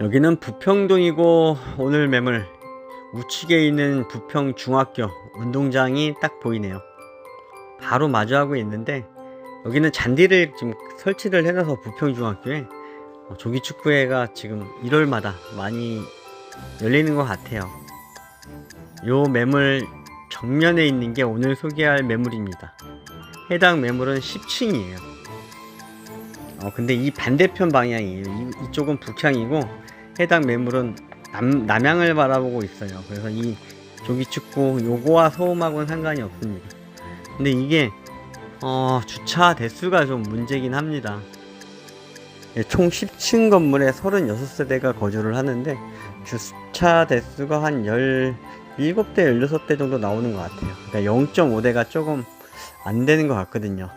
여기는 부평동이고 오늘 매물 우측에 있는 부평 중학교 운동장이 딱 보이네요. 바로 마주하고 있는데 여기는 잔디를 지금 설치를 해놔서 부평 중학교에 어, 조기 축구회가 지금 1월마다 많이 열리는 것 같아요. 요 매물 정면에 있는 게 오늘 소개할 매물입니다. 해당 매물은 10층이에요. 어, 근데 이 반대편 방향이에요. 이, 이쪽은 북향이고 해당 매물은 남, 남향을 바라보고 있어요. 그래서 이 조기축구 요거와 소음하고는 상관이 없습니다. 근데 이게 어, 주차 대수가 좀 문제긴 합니다. 예, 총 10층 건물에 36세대가 거주를 하는데 주차 대수가 한 17대, 16대 정도 나오는 것 같아요. 그러니까 0.5대가 조금 안 되는 것 같거든요.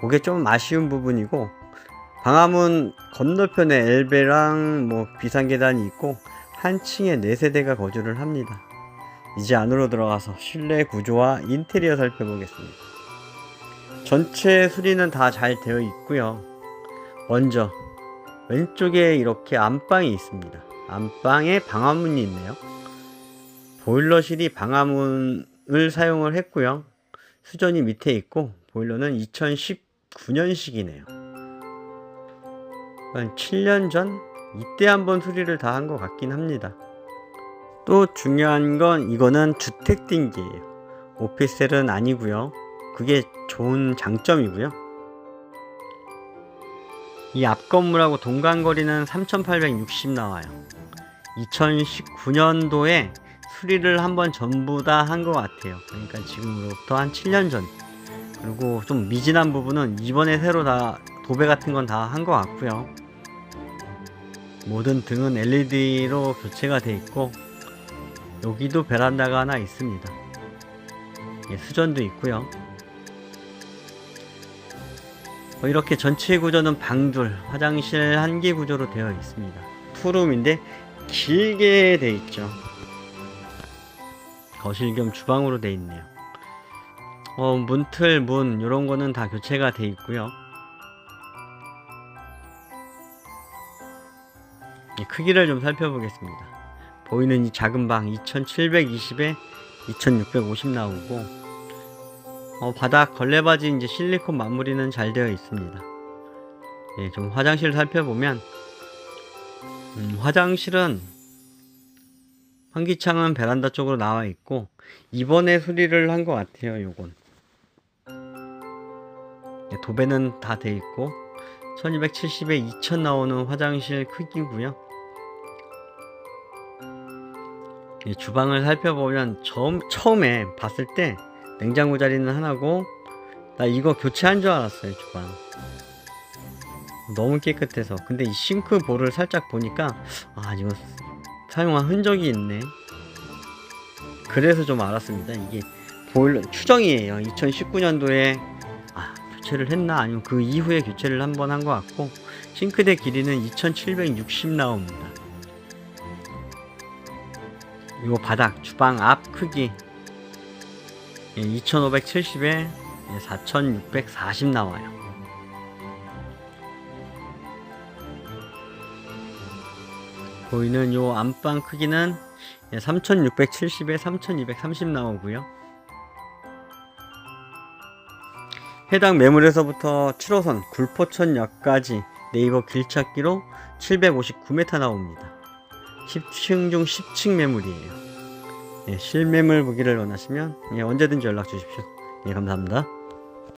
그게 좀 아쉬운 부분이고 방화문 건너편에 엘베랑 뭐 비상계단이 있고 한 층에 4세대가 거주를 합니다. 이제 안으로 들어가서 실내 구조와 인테리어 살펴보겠습니다. 전체 수리는 다 잘 되어 있고요. 먼저 왼쪽에 이렇게 안방이 있습니다. 안방에 방화문이 있네요. 보일러실이 방화문을 사용을 했고요. 수전이 밑에 있고 보일러는 2019년식이네요. 한 7년 전 이때 한번 수리를 다 한 것 같긴 합니다. 또 중요한 건 이거는 주택 등기예요. 오피스텔은 아니고요. 그게 좋은 장점이고요. 이 앞 건물하고 동간거리는 3,860 나와요. 2019년도에 수리를 한번 전부 다 한 것 같아요. 그러니까 지금으로부터 한 7년 전. 그리고 좀 미진한 부분은 이번에 새로 다 도배 같은 건 다 한 것 같고요. 모든 등은 LED로 교체가 돼 있고 여기도 베란다가 하나 있습니다. 예, 수전도 있고요. 어, 이렇게 전체 구조는 방둘, 화장실 한 개 구조로 되어 있습니다. 투룸인데 길게 돼 있죠. 거실 겸 주방으로 돼 있네요. 어, 문틀, 문 이런 거는 다 교체가 돼 있고요. 이 크기를 좀 살펴보겠습니다. 보이는 이 작은 방 2720에 2650 나오고 어, 바닥 걸레바지 이제 실리콘 마무리는 잘 되어 있습니다. 예, 좀 화장실 살펴보면 음, 화장실은 환기창은 베란다 쪽으로 나와 있고 이번에 수리를 한 것 같아요. 요건 예, 도배는 다 돼 있고 1270에 2000 나오는 화장실 크기고요. 이 주방을 살펴보면 처음, 처음에 봤을 때 냉장고 자리는 하나고 나 이거 교체한 줄 알았어요 주방. 너무 깨끗해서. 근데 이 싱크 볼을 살짝 보니까 아 이거 사용한 흔적이 있네. 그래서 좀 알았습니다. 이게 보일러 추정이에요. 2019년도에 아 교체를 했나 아니면 그 이후에 교체를 한 번 한 것 같고 싱크대 길이는 2760 나옵니다 요 바닥 주방 앞 크기 2570에 4640 나와요. 보이는 요 안방 크기는 3670에 3230 나오고요. 해당 매물에서부터 7호선 굴포천역까지 네이버 길찾기로 759m 나옵니다. 10층 중 10층 매물이에요. 예, 실매물 보기를 원하시면 예, 언제든지 연락 주십시오. 예, 감사합니다.